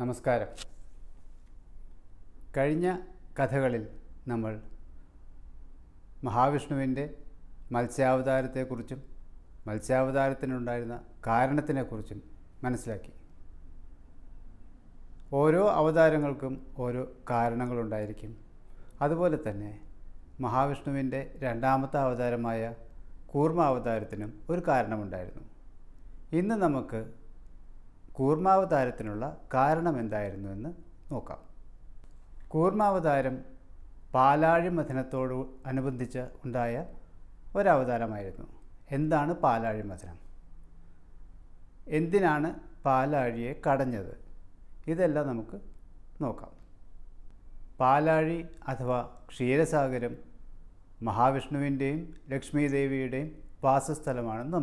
നമസ്കാരം. കഴിഞ്ഞ കഥകളിൽ നമ്മൾ മഹാവിഷ്ണുവിന്റെ മത്സ്യാവതാരത്തെക്കുറിച്ചും മത്സ്യാവതാരത്തിനുണ്ടായിരുന്ന കാരണത്തിനെക്കുറിച്ചും മനസ്സിലാക്കി. ഓരോ അവതാരങ്ങൾക്കും ഓരോ കാരണങ്ങളുണ്ടായിരിക്കും. അതുപോലെ തന്നെ മഹാവിഷ്ണുവിന്റെ രണ്ടാമത്തെ അവതാരമായ കൂർമ്മ അവതാരത്തിനും ഒരു കാരണമുണ്ടായിരുന്നു. ഇന്ന് നമുക്ക് കൂർമാവതാരത്തിനുള്ള കാരണം എന്തായിരുന്നുവെന്ന് നോക്കാം. കൂർമാവതാരം പാലാഴി മഥനത്തോട് അനുബന്ധിച്ച് ഉണ്ടായ ഒരവതാരമായിരുന്നു. എന്താണ് പാലാഴി മഥനം? എന്തിനാണ് പാലാഴിയെ കടഞ്ഞത്? ഇതെല്ലാം നമുക്ക് നോക്കാം. പാലാഴി അഥവാ ക്ഷീരസാഗരം മഹാവിഷ്ണുവിന്റെയും ലക്ഷ്മീദേവിയുടെയും വാസസ്ഥലമാണെന്ന്